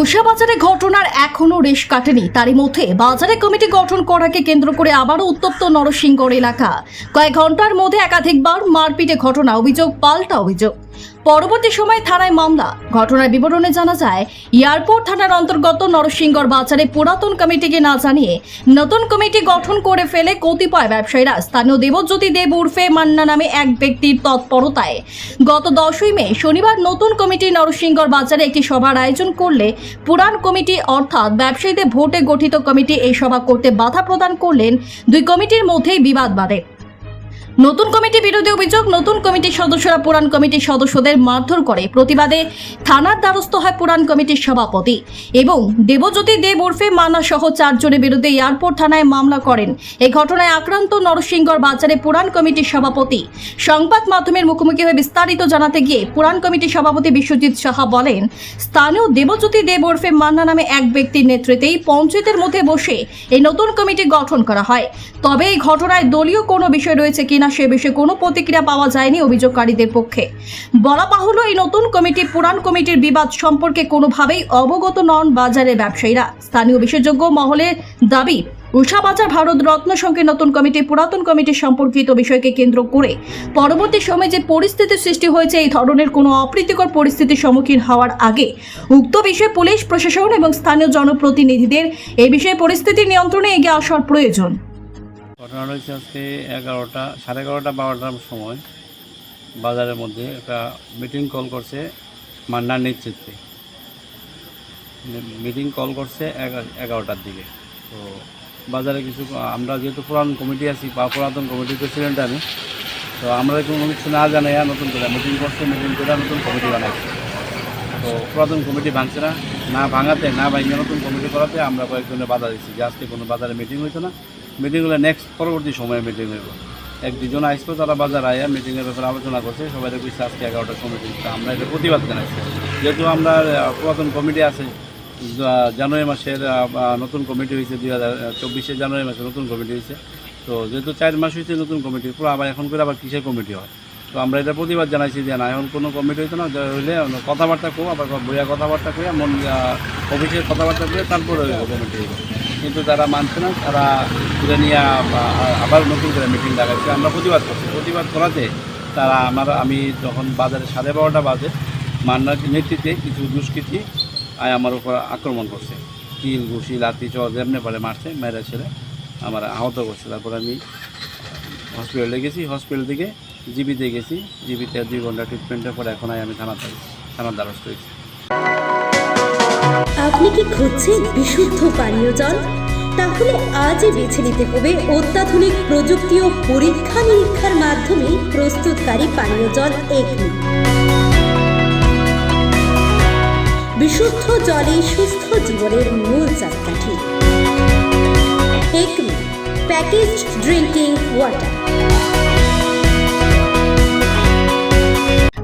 উষা বাজারে ঘটনার এখনও রেশ কাটেনি। তারই মধ্যে বাজারে কমিটি গঠন করাকে কেন্দ্র করে আবারও উত্তপ্ত নরসিংগড় এলাকা। কয়েক ঘণ্টার মধ্যে একাধিকবার মারপিটে ঘটনা, অভিযোগ, পাল্টা অভিযোগ। পরবর্তী সময়ে থানায় মামলা। ঘটনার বিবরণে জানা যায়, এয়ারপোর্ট থানার অন্তর্গত নরসিংগড় বাজারে পুরাতন কমিটিকে না জানিয়ে নতুন কমিটি গঠন করে ফেলে কতিপয় ব্যবসায়ীরা। স্থানীয় দেবজ্যোতি দেব উর্ফে মান্না নামে এক ব্যক্তির তৎপরতায় গত দশই মে শনিবার নতুন কমিটি নরসিংগড় বাজারে একটি সভার আয়োজন করলে পুরান কমিটি অর্থাৎ ব্যবসায়ীদের ভোটে গঠিত কমিটি এই সভা করতে বাধা প্রদান করলেন। দুই কমিটির মধ্যেই বিবাদ বাধে। নতুন কমিটি বিরোধী অভিযোগ, নতুন কমিটির সদস্যরা পুরান কমিটির সদস্যদের মারধর করে। প্রতিবাদে থানার দ্বারস্থ হয় পুরান কমিটির সভাপতি এবং দেবজ্যোতি দেব ওরফে মানা সহ চারজনের বিরুদ্ধে এয়ারপোর্ট থানায় মামলা করেন। এই ঘটনায় আক্রান্ত নরসিংগড় বাজারে পুরান কমিটির সভাপতি সংবাদ মাধ্যমের মুখোমুখি হয়ে বিস্তারিত জানাতে গিয়ে পুরান কমিটির সভাপতি বিশ্বজিৎ সাহা বলেন, স্থানীয় দেবজ্যোতি দেব ওরফে মান্না নামে এক ব্যক্তির নেতৃত্বেই পঞ্চায়েতের মধ্যে বসে এই নতুন কমিটি গঠন করা হয়। তবে এই ঘটনায় দলীয় কোনো বিষয় রয়েছে কিনা সে বিষয়ে কোনো প্রতিক্রিয়া পাওয়া যায়নি অভিযোগকারীদের পক্ষে। বলা বাহুল্য, এই নতুন কমিটি, পুরান কমিটির বিবাদ সম্পর্কে কোনোভাবেই অবগত নন বাজারের ব্যবসায়ীরা। স্থানীয় বিশেষজ্ঞ মহলের দাবি, উষা বাজার ভারত রত্ন সঙ্গে নতুন কমিটি, পুরাতন কমিটির সম্পর্কিত বিষয়কে কেন্দ্র করে পরবর্তী সময়ে যে পরিস্থিতির সৃষ্টি হয়েছে, এই ধরনের কোনো অপ্রীতিকর পরিস্থিতির সম্মুখীন হওয়ার আগে উক্ত বিষয়ে পুলিশ, প্রশাসন এবং স্থানীয় জনপ্রতিনিধিদের এই বিষয়ে পরিস্থিতি নিয়ন্ত্রণে এগিয়ে আসার প্রয়োজন। ঘটনা হয়েছে আজকে এগারোটা, সাড়ে এগারোটা, বারোটার সময় বাজারের মধ্যে একটা মিটিং কল করছে মান্নার নেতৃত্বে। মিটিং কল করছে এগা- এগারোটার দিকে। তো বাজারে কিছু, আমরা যেহেতু পুরান কমিটি আছি, বা পুরাতন কমিটির প্রেসিডেন্ট আমি, তো আমরা কোনো কিছু না জানাই নতুন করে মিটিং করছে মিটিং করে নতুন কমিটি বানাইছি। তো পুরাতন কমিটি ভাঙছে না না ভাঙাতে, না ভাঙিয়ে নতুন কমিটি করাতে আমরা কয়েকজনে বাধা দিচ্ছি যে আজকে কোনো বাজারে মিটিং হইতো না। মিটিং হলে নেক্সট পরবর্তী সময়ে মিটিং হইব। এক দুজন আসতো, তারা বাজার আয়া মিটিংয়ের ব্যাপারে আলোচনা করছে। সবাই দেখবি আজকে এগারোটার সময় কিন্তু আমরা এটা প্রতিবাদ জানাইছি। যেহেতু আমরা পুরাতন কমিটি আছে জানুয়ারি মাসের নতুন কমিটি হয়েছে, দুই হাজার চব্বিশে জানুয়ারি মাসে নতুন কমিটি হয়েছে। তো যেহেতু চার মাস হয়েছে নতুন কমিটি, পুরো আবার এখন করে আবার কিসের কমিটি হয়? তো আমরা এটা প্রতিবাদ জানাইছি যে না, এখন কোনো কমিটি হইতো না হইলে কথাবার্তা কো আবার বইয়া কথাবার্তা কইয়া, মন অফিসের কথাবার্তা কইয়া তারপরে কমিটি কিন্তু তারা মানছে না, তারা তুলে নিয়ে আবার- নতুন করে মিটিং ডাকাচ্ছে আমরা প্রতিবাদ করছি। প্রতিবাদ করাতে তারা আমার, আমি যখন বাজারে সাড়ে বারোটা বাজে মান্নার নেতৃত্বে কিছু দুষ্কৃতী আয় আমার উপর আক্রমণ করছে। কিল ঘুষি লাঠি চ যেমনি পারে মারছে, মেরে ছেড়ে আমার আহত করছে। তারপর আমি হসপিটালে গেছি হসপিটাল থেকে জিবিতে গেছি, জিবিতে দুই ঘণ্টা ট্রিটমেন্টের পর এখন আমি থানাতে থানার দ্বারস্থ হয়েছি। আপনি কি খুঁজছেন বিশুদ্ধ পানীয় জল? তাহলে আজই বেছে নিতে হবে অত্যাধুনিক প্রযুক্তি ও পরীক্ষা নিরীক্ষার মাধ্যমে প্রস্তুতকারী পানীয় জল এগনি। বিশুদ্ধ জলে সুস্থ জীবনের মূল চাকাঠি। Acme package drinking water.